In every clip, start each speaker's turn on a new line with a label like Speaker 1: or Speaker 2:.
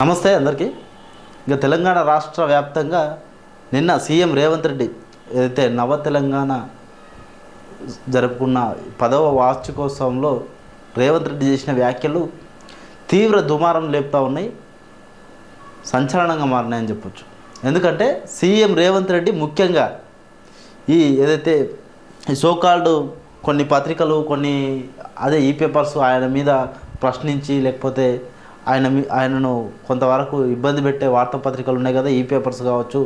Speaker 1: నమస్తే అందరికీ. ఇక తెలంగాణ రాష్ట్ర వ్యాప్తంగా నిన్న సీఎం రేవంత్ రెడ్డి ఏదైతే నవ తెలంగాణ జరుపుకున్న పదవ వార్షికోత్సవంలో రేవంత్ రెడ్డి చేసిన వ్యాఖ్యలు తీవ్ర దుమారం లేపుతా ఉన్నాయి. సంచలనంగా మారినాయని చెప్పొచ్చు. ఎందుకంటే సీఎం రేవంత్ రెడ్డి ముఖ్యంగా ఈ ఏదైతే ఈ సోకాల్డ్ కొన్ని పత్రికలు కొన్ని అదే ఈ పేపర్స్ ఆయన మీద ప్రశ్నించి లేకపోతే ఆయన మీ ఆయనను కొంతవరకు ఇబ్బంది పెట్టే వార్తాపత్రికలు ఉన్నాయి కదా ఈ పేపర్స్ కావచ్చు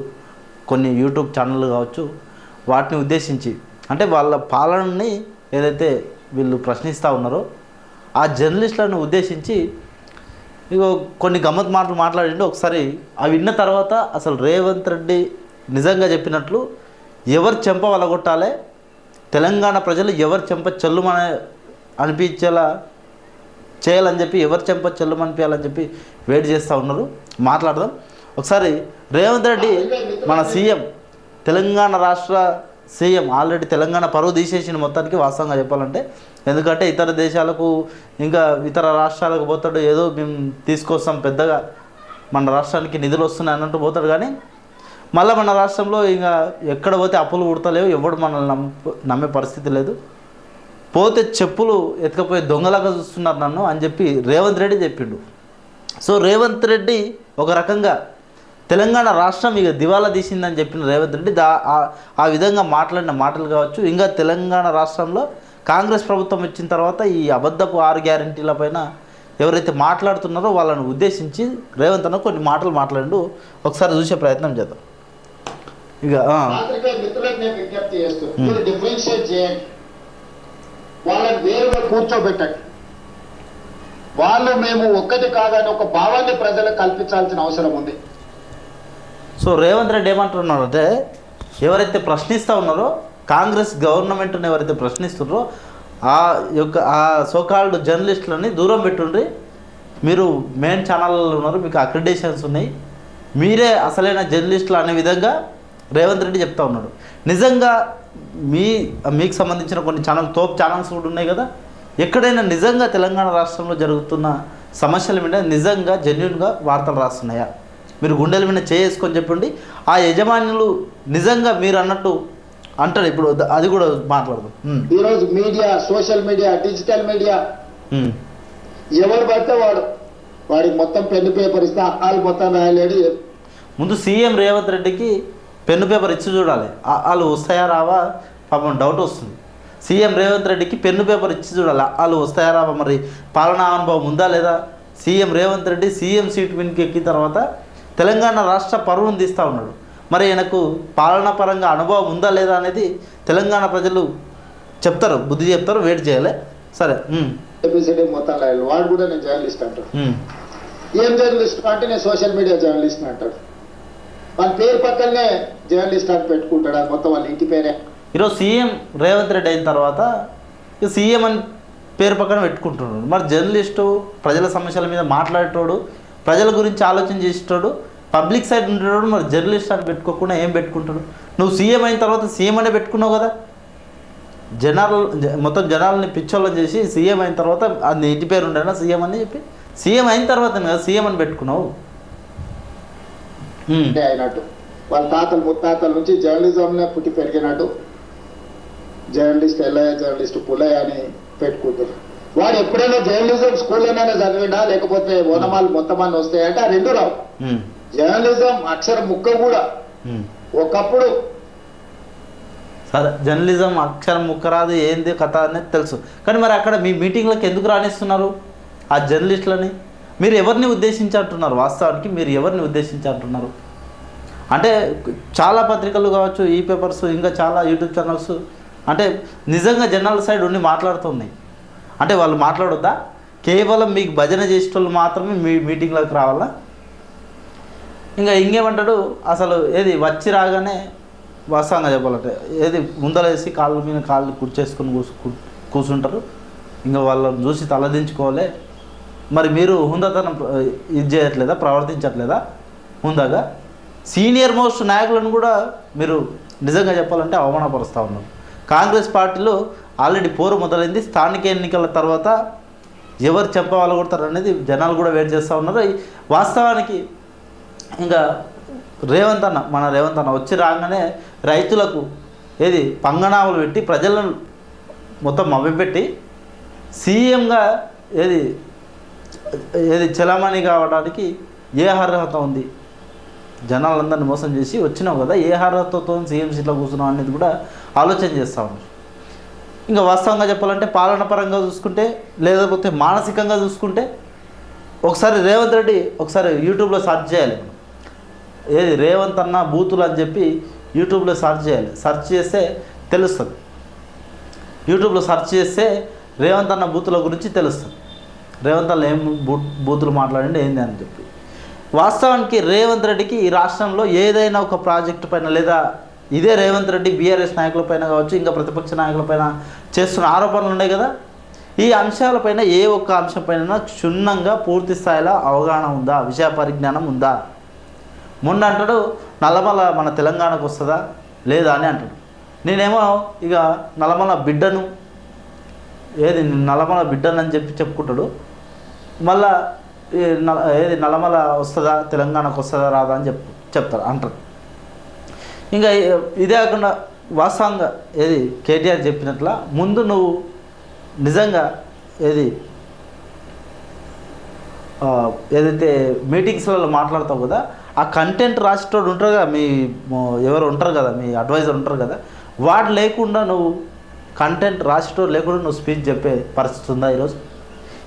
Speaker 1: కొన్ని యూట్యూబ్ ఛానళ్ళు కావచ్చు వాటిని ఉద్దేశించి. అంటే వాళ్ళ పాలనని ఏదైతే వీళ్ళు ప్రశ్నిస్తూ ఉన్నారో ఆ జర్నలిస్టులను ఉద్దేశించి ఇగో కొన్ని గమ్మత్ మాటలు మాట్లాడిండి ఒకసారి అవి విన్న తర్వాత అసలు రేవంత్ రెడ్డి నిజంగా చెప్పినట్లు ఎవరు చెంప వలగొట్టాలి? తెలంగాణ ప్రజలు ఎవరు చెంప చెల్లుమనే అనిపించేలా చేయాలని చెప్పి ఎవరు చెంప చెల్లుమనిపించాలని చెప్పి వెయిట్ చేస్తూ ఉన్నారు. మాట్లాడదాం. ఒకసారి రేవంత్ రెడ్డి మన సీఎం తెలంగాణ రాష్ట్ర సీఎం ఆల్రెడీ తెలంగాణ పరువు తీసేసిన మొత్తానికి వాస్తవంగా చెప్పాలంటే. ఎందుకంటే ఇతర దేశాలకు ఇంకా ఇతర రాష్ట్రాలకు పోతాడు ఏదో మేము తీసుకొస్తాం పెద్దగా. మన రాష్ట్రానికి నిధులు వస్తున్నాయి అన్నట్టు పోతాడు కానీ మళ్ళీ మన రాష్ట్రంలో ఇంకా ఎక్కడ పోతే అప్పులు పుడతలేవు ఎవడు మనల్ని నమ్మ నమ్మే పరిస్థితి లేదు. పోతే చెప్పులు ఎత్తుకపోయి దొంగలాగా చూస్తున్నారు నన్ను అని చెప్పి రేవంత్ రెడ్డి చెప్పిండు. సో రేవంత్ రెడ్డి ఒక రకంగా తెలంగాణ రాష్ట్రం ఇక దివాలా తీసిందని చెప్పిన రేవంత్ రెడ్డి దా ఆ- విధంగా మాట్లాడిన మాటలు కావచ్చు. ఇంకా తెలంగాణ రాష్ట్రంలో కాంగ్రెస్ ప్రభుత్వం వచ్చిన తర్వాత ఈ అబద్ధపు ఆరు గ్యారంటీల పైన ఎవరైతే మాట్లాడుతున్నారో వాళ్ళని ఉద్దేశించి రేవంత్ అన్న కొన్ని మాటలు మాట్లాడిండు. ఒకసారి చూసే ప్రయత్నం చేద్దాం. ఇక
Speaker 2: డిఫరెన్షియేట్ చేయండి. వాళ్ళని వేరుగా కూర్చోబెట్టండి. వాళ్ళు మేము ఒక్కటి కాదని ఒక భావాన్ని ప్రజలకు కల్పించాల్సిన అవసరం ఉంది.
Speaker 1: సో రేవంత్ రెడ్డి ఏమంటున్నారు అంటే ఎవరైతే ప్రశ్నిస్తూ ఉన్నారో కాంగ్రెస్ గవర్నమెంట్ని ఎవరైతే ప్రశ్నిస్తున్నారో ఆ యొక్క ఆ సోకాల్డ్ జర్నలిస్టులని దూరం పెట్టుండ్రి. మీరు మెయిన్ ఛానల్లో ఉన్నారు మీకు అక్రిడేషన్స్ ఉన్నాయి. మీరే అసలైన జర్నలిస్టులు అనే విధంగా రేవంత్ రెడ్డి చెప్తా ఉన్నాడు. నిజంగా మీ మీకు సంబంధించిన కొన్ని ఛానల్ తోప్ ఛానల్స్ కూడా ఉన్నాయి కదా? ఎక్కడైనా నిజంగా తెలంగాణ రాష్ట్రంలో జరుగుతున్న సమస్యల మీద నిజంగా జెన్యున్గా వార్తలు రాస్తున్నాయా? మీరు గుండెల మీద చేసుకొని చెప్పండి. ఆ యజమానులు నిజంగా మీరు అన్నట్టు అంటాడు ఇప్పుడు అది కూడా మాట్లాడదాం.
Speaker 2: ఈరోజు media social media digital media. ఎవరు పడితే వాడు వాడికి మొత్తం పెన్ను పేపర్ ఇస్తే మొత్తం రాయలేడు.
Speaker 1: ముందు సీఎం రేవంత్ రెడ్డికి పెన్ను పేపర్ ఇచ్చి చూడాలి. వాళ్ళు వస్తాయా రావా? పాపం డౌట్ వస్తుంది. సీఎం రేవంత్ రెడ్డికి పెన్ను పేపర్ ఇచ్చి చూడాలి. వాళ్ళు వస్తాయా రావా? మరి పాలనా అనుభవం ఉందా లేదా? CM Revanth Reddy CM seat వినికి ఎక్కిన తర్వాత తెలంగాణ రాష్ట్ర పరువును తీస్తూ ఉన్నాడు. మరి ఆయనకు పాలనా పరంగా అనుభవం ఉందా లేదా అనేది తెలంగాణ ప్రజలు చెప్తారు. బుద్ధి చెప్తారు. వెయిట్ చేయాలి. సరే. ఉమ్,
Speaker 2: ఏబిసిడి మొత్తం రాయాలి వాడు కూడా నేను జర్నలిస్ట్ అంటాడు. ఏం జర్నలిస్ట్ అంటే నేను సోషల్ మీడియా జర్నలిస్ట్ అంటాడు వాళ్ళ పేరు పక్కనే జర్నలిస్ట్ అని పెట్టుకుంటాడు అది మొత్తం వాళ్ళ ఇంటి పేరే.
Speaker 1: ఈరోజు సీఎం రేవంత్ రెడ్డి అయిన తర్వాత సీఎం అని పేరు పక్కన పెట్టుకుంటున్నాడు. మరి జర్నలిస్టు ప్రజల సమస్యల మీద మాట్లాడేటోడు ప్రజల గురించి ఆలోచన చేసేటోడు పబ్లిక్ సైడ్ ఉండేటోడు మరి జర్నలిస్ట్ అని పెట్టుకోకుండా ఏం పెట్టుకుంటాడు? నువ్వు సీఎం అయిన తర్వాత సీఎం అనే పెట్టుకున్నావు కదా? జనాలు మొత్తం జనాలని పిచ్చోళ్ళని చేసి సీఎం అయిన తర్వాత అది ఇంటి పేరు ఉండేనా సీఎం అని చెప్పి? సీఎం అయిన తర్వాత కదా సీఎం అని పెట్టుకున్నావు.
Speaker 2: అంటే అయినట్టు. వాళ్ళ తాతలు ముత్తాతల నుంచి జర్నలిజంలో పుట్టి పెరిగినట్టు. జర్నలిస్ట్ ఎల్లయ్య జర్నలిస్ట్ పుల్లయ్య అని పెట్టుకుంటారు వాడు ఎప్పుడైనా జర్నలిజం స్కూల్లోనైనా చదివినా లేకపోతే ఓనమాలు మొత్తం అన్ని వస్తాయంటే? ఆ రెండు రావు. జర్నలిజం అక్షరం ముక్క కూడా. ఒకప్పుడు
Speaker 1: సరే జర్నలిజం అక్షరం ముక్కరాదు ఏంది కథ అనేది తెలుసు. కానీ మరి అక్కడ మీ మీటింగ్లకు ఎందుకు రాణిస్తున్నారు ఆ జర్నలిస్టులని? మీరు ఎవరిని ఉద్దేశించి అంటున్నారు వాస్తవానికి మీరు ఎవరిని ఉద్దేశించి అంటున్నారు అంటే చాలా పత్రికలు కావచ్చు ఈ పేపర్స్ ఇంకా చాలా యూట్యూబ్ ఛానల్స్ అంటే నిజంగా జనాల సైడ్ ఉండి మాట్లాడుతున్నాయి అంటే వాళ్ళు మాట్లాడొద్దా? కేవలం మీకు భజన చేసేటోళ్ళు మాత్రమే మీ మీటింగ్లోకి రావాలా? ఇంకా ఇంకేమంటాడు? అసలు ఏది వచ్చి రాగానే వాస్తవంగా చెప్పాలంటే ఏది ముందలేసి కాళ్ళ మీద కాళ్ళు కూర్చేసుకొని కూసు కూర్చుంటారు. ఇంకా వాళ్ళని చూసి తలదించుకోవాలి. మరి మీరు హుందాతనం ఇది చేయట్లేదా? ప్రవర్తించట్లేదా? హుందాగా? సీనియర్ మోస్ట్ నాయకులను కూడా మీరు నిజంగా చెప్పాలంటే అవమానపరుస్తూ ఉన్నారు. కాంగ్రెస్ పార్టీలో ఆల్రెడీ పోరు మొదలైంది. స్థానిక ఎన్నికల తర్వాత ఎవరు చెప్పవాళ్ళు కొడతారు అనేది జనాలు కూడా వెయిట్ చేస్తూ ఉన్నారు. వాస్తవానికి ఇంకా రేవంత్ అన్న మన రేవంత్ అన్న వచ్చి రాగానే రైతులకు ఏది పంగనామలు పెట్టి ప్రజలను మొత్తం మభ్యపెట్టి సీఎంగా ఏది ఏది చలామణి కావడానికి ఏ అర్హత ఉంది? జనాలందరిని మోసం చేసి వచ్చినావు కదా ఏ అర్హతతో సీఎం సీట్లో కూర్చున్నావు అనేది కూడా ఆలోచన చేస్తూ ఉన్నారు. ఇంకా వాస్తవంగా చెప్పాలంటే పాలన పరంగా చూసుకుంటే లేకపోతే మానసికంగా చూసుకుంటే ఒకసారి రేవంత్ రెడ్డి ఒకసారి యూట్యూబ్లో సెర్చ్ చేయాలి. ఏది రేవంత్ అన్న బూతులు అని చెప్పి యూట్యూబ్లో సెర్చ్ చేయాలి. సెర్చ్ చేస్తే తెలుస్తుంది. యూట్యూబ్లో సెర్చ్ చేస్తే రేవంత్ అన్న బూతుల గురించి తెలుస్తుంది. రేవంత్ అన్న ఏం బూతులు మాట్లాడండి ఏంది అని చెప్పి. వాస్తవానికి రేవంత్ రెడ్డికి ఈ రాష్ట్రంలో ఏదైనా ఒక ప్రాజెక్టు పైన లేదా ఇదే రేవంత్ రెడ్డి బీఆర్ఎస్ నాయకుల పైన కావచ్చు ఇంకా ప్రతిపక్ష నాయకుల పైన చేస్తున్న ఆరోపణలు ఉన్నాయి కదా. ఈ అంశాలపైన ఏ ఒక్క అంశం పైన క్షుణ్ణంగా పూర్తి స్థాయిలో అవగాహన ఉందా? విషయ పరిజ్ఞానం ఉందా? మొన్న అంటాడు నల్లమల మన తెలంగాణకు వస్తుందా? లేదా అని అంటాడు. నేనేమో ఇక నల్లమల బిడ్డను ఏది నల్లమల బిడ్డను అని చెప్పి చెప్పుకుంటాడు. మళ్ళా ఏది నల్లమల వస్తుందా తెలంగాణకు వస్తుందా రాదా అని చెప్ చెప్తారు అంటారు. ఇంకా ఇదే కాకుండా వాస్తవంగా ఏది కేటీఆర్ చెప్పినట్ల ముందు నువ్వు నిజంగా ఏది ఏదైతే మీటింగ్స్లలో మాట్లాడతావు కదా ఆ కంటెంట్ రాసేటోడు ఉంటారు కదా మీ ఎవరు ఉంటారు కదా మీ అడ్వైజర్ ఉంటారు కదా వాడు లేకుండా నువ్వు కంటెంట్ రాసేటోడు లేకుండా నువ్వు స్పీచ్ చెప్పే పరిస్థితి ఉందా ఈరోజు?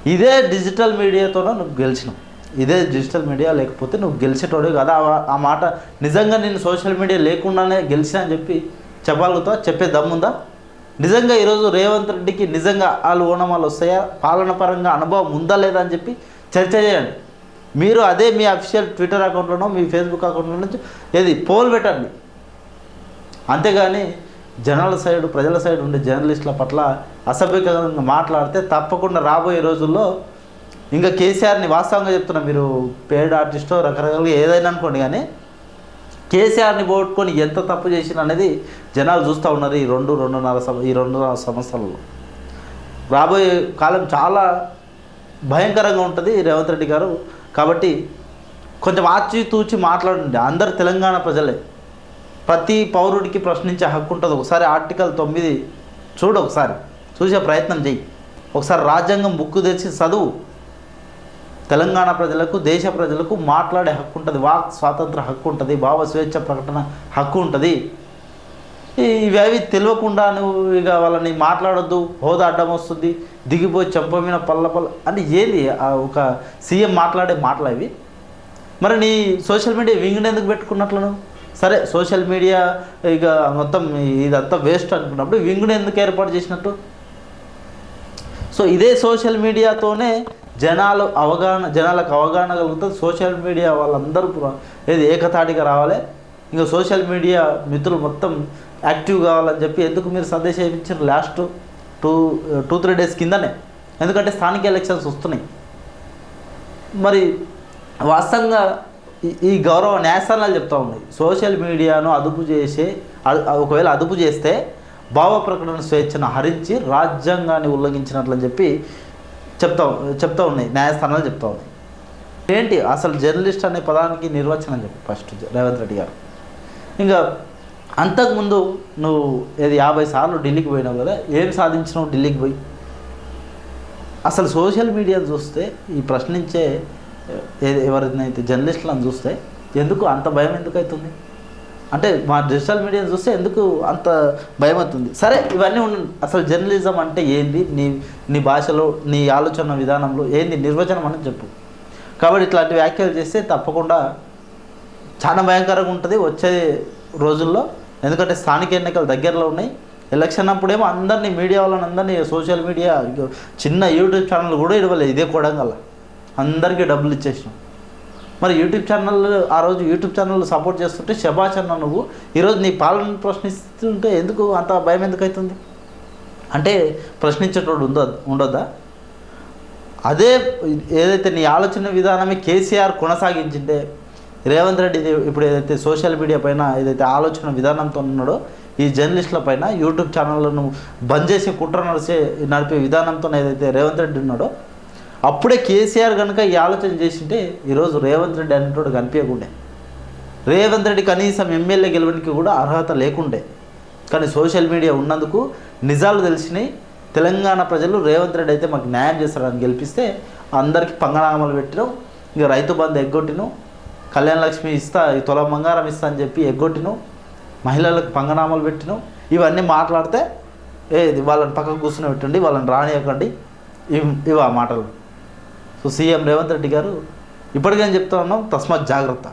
Speaker 1: ఇదే డిజిటల్ మీడియాతోనే నువ్వు గెలిచినావు. ఇదే డిజిటల్ మీడియా లేకపోతే నువ్వు గెలిచేటోడు కదా. ఆ- మాట నిజంగా నేను సోషల్ మీడియా లేకుండానే గెలిచినా అని చెప్పి చెప్పగలుగుతావా? చెప్పే దమ్ముందా? నిజంగా ఈరోజు రేవంత్ రెడ్డికి నిజంగా వాళ్ళు ఓనమాలు వస్తాయా? పాలన పరంగా అనుభవం ఉందా లేదా అని చెప్పి చర్చ చేయండి. మీరు అదే మీ అఫీషియల్ ట్విట్టర్ అకౌంట్లోనో మీ ఫేస్బుక్ అకౌంట్లో నుంచి ఏది పోల్ పెట్టండి. అంతేగాని జనాల సైడ్ ప్రజల సైడ్ ఉండే జర్నలిస్టుల పట్ల అసభ్యకరంగా మాట్లాడితే తప్పకుండా రాబోయే రోజుల్లో ఇంకా కేసీఆర్ని వాస్తవంగా చెప్తున్నా మీరు పేడ్ ఆర్టిస్టో రకరకాలుగా ఏదైనా అనుకోండి కానీ కేసీఆర్ని పోగొట్టుకొని ఎంత తప్పు చేసిన అనేది జనాలు చూస్తూ ఉన్నారు ఈ రెండు రెండున్నర సం- ఈ రెండున్నర సంవత్సరాలలో. రాబోయే కాలం చాలా భయంకరంగా ఉంటుంది రేవంత్ రెడ్డి గారు. కాబట్టి కొంచెం ఆచితూచి మాట్లాడండి. అందరు తెలంగాణ ప్రజలే. ప్రతి పౌరుడికి ప్రశ్నించే హక్కు ఉంటుంది. ఒకసారి ఆర్టికల్ తొమ్మిది చూడు ఒకసారి. చూసే ప్రయత్నం చెయ్యి. ఒకసారి రాజ్యాంగం బుక్కు తెచ్చి చదువు. తెలంగాణ ప్రజలకు దేశ ప్రజలకు మాట్లాడే హక్కు ఉంటుంది. వాక్ స్వాతంత్ర హక్కు ఉంటుంది. భావ స్వేచ్ఛ ప్రకటన హక్కు ఉంటుంది. ఇవి ఇవేవి తెలియకుండా నువ్వు ఇక వాళ్ళని మాట్లాడొద్దు. హోదా అడ్డం వస్తుంది. దిగిపోయి చంపమైన పల్ల పల్ల అంటే ఏంది? ఒక సీఎం మాట్లాడే మాటలు అవి. మరి నీ సోషల్ మీడియా వింగ్ని ఎందుకు పెట్టుకున్నట్లు నువ్వు సరే సోషల్ మీడియా ఇక మొత్తం ఇదంతా వేస్ట్ అనుకున్నప్పుడు వింగ్ను ఎందుకు ఏర్పాటు చేసినట్టు? సో ఇదే సోషల్ మీడియాతోనే జనాలు అవగాహన జనాలకు అవగాహన కలుగుతుంది. సోషల్ మీడియా వాళ్ళందరూ ఏది ఏకతాటిగా రావాలి. ఇంకా సోషల్ మీడియా మిత్రులు మొత్తం యాక్టివ్ కావాలని చెప్పి ఎందుకు మీరు సందేశం ఇచ్చారు last two two three days కిందనే? ఎందుకంటే స్థానిక ఎలక్షన్స్ వస్తున్నాయి. మరి వాస్తవంగా ఈ- గౌరవ న్యాయస్థానాలు చెప్తా ఉంది. సోషల్ మీడియాను అదుపు చేసే ఒకవేళ అదుపు చేస్తే భావ ప్రకటన స్వేచ్ఛను హరించి రాజ్యాంగాన్ని ఉల్లంఘించినట్లని చెప్పి చెప్తా చెప్తా ఉన్నాయి. న్యాయస్థానాలు చెప్తా ఉన్నాయి ఏంటి? అసలు జర్నలిస్ట్ అనే పదానికి నిర్వచనం చెప్పు ఫస్ట్ రేవంత్ రెడ్డి గారు. ఇంకా అంతకుముందు నువ్వు ఏది యాభై సార్లు ఢిల్లీకి పోయినావు కదా? ఏం సాధించినావు ఢిల్లీకి పోయి? అసలు సోషల్ మీడియా చూస్తే ఈ ప్రశ్నించే ఎవరినైతే జర్నలిస్టులను చూస్తే ఎందుకు అంత భయం ఎందుకు అవుతుంది అంటే మా డిజిటల్ మీడియాని చూస్తే ఎందుకు అంత భయం అవుతుంది సరే ఇవన్నీ ఉండండి అసలు జర్నలిజం అంటే ఏంది? నీ నీ భాషలో నీ ఆలోచన విధానంలో ఏంది నిర్వచనం అని చెప్పు. కాబట్టి ఇట్లాంటి వ్యాఖ్యలు చేస్తే తప్పకుండా చాలా భయంకరంగా ఉంటుంది వచ్చే రోజుల్లో. ఎందుకంటే స్థానిక ఎన్నికలు దగ్గరలో ఉన్నాయి. ఎలక్షన్ అప్పుడేమో అందరినీ మీడియా వాళ్ళని అందరినీ సోషల్ మీడియా చిన్న యూట్యూబ్ ఛానల్ కూడా ఇవ్వలేదు. ఇదే కొడంగల్. అందరికీ డబ్బులు ఇచ్చేసినాం. మరి యూట్యూబ్ ఛానల్ ఆ రోజు యూట్యూబ్ ఛానల్ సపోర్ట్ చేస్తుంటే శభాష్ అన్న నువ్వు ఈరోజు నీ పాలన ప్రశ్నిస్తుంటే ఎందుకు అంత భయం ఎందుకు అవుతుంది? అంటే ప్రశ్నించేటోడు ఉందో ఉండొద్దా? అదే ఏదైతే నీ ఆలోచన విధానమే కేసీఆర్ కొనసాగించింటే రేవంత్ రెడ్డి ఇప్పుడు ఏదైతే సోషల్ మీడియా పైన ఏదైతే ఆలోచన విధానంతో ఉన్నాడో ఈ జర్నలిస్టుల పైన యూట్యూబ్ ఛానళ్ళను బంద్ చేసి కుట్ర నడిచే నడిపే విధానంతో ఏదైతే రేవంత్ రెడ్డి ఉన్నాడో అప్పుడే కేసీఆర్ కనుక ఈ ఆలోచన చేసింటే ఈరోజు రేవంత్ రెడ్డి అనేటోడు కనిపించకుండే. రేవంత్ రెడ్డి కనీసం ఎమ్మెల్యే గెలవడానికి కూడా అర్హత లేకుండే. కానీ సోషల్ మీడియా ఉన్నందుకు నిజాలు తెలిసినాయి. తెలంగాణ ప్రజలు రేవంత్ రెడ్డి అయితే మాకు న్యాయం చేస్తారని గెలిపిస్తే అందరికీ పంగనామాలు పెట్టినాం. ఇక రైతు బంధు ఎగ్గొట్టిను. కళ్యాణ లక్ష్మి ఇస్తా తొల బంగారం ఇస్తా అని చెప్పి ఎగ్గొట్టిను. మహిళలకు పంగనామాలు పెట్టిను. ఇవన్నీ మాట్లాడితే ఏ ఇది వాళ్ళని పక్కకు కూర్చుని పెట్టండి వాళ్ళని రానియకండి. ఇవి ఇవి ఆ మాటలు. సో సీఎం రేవంత్ రెడ్డి గారు ఇప్పటికైనా చెప్తా ఉన్నాం తస్మాత్ జాగ్రత్త.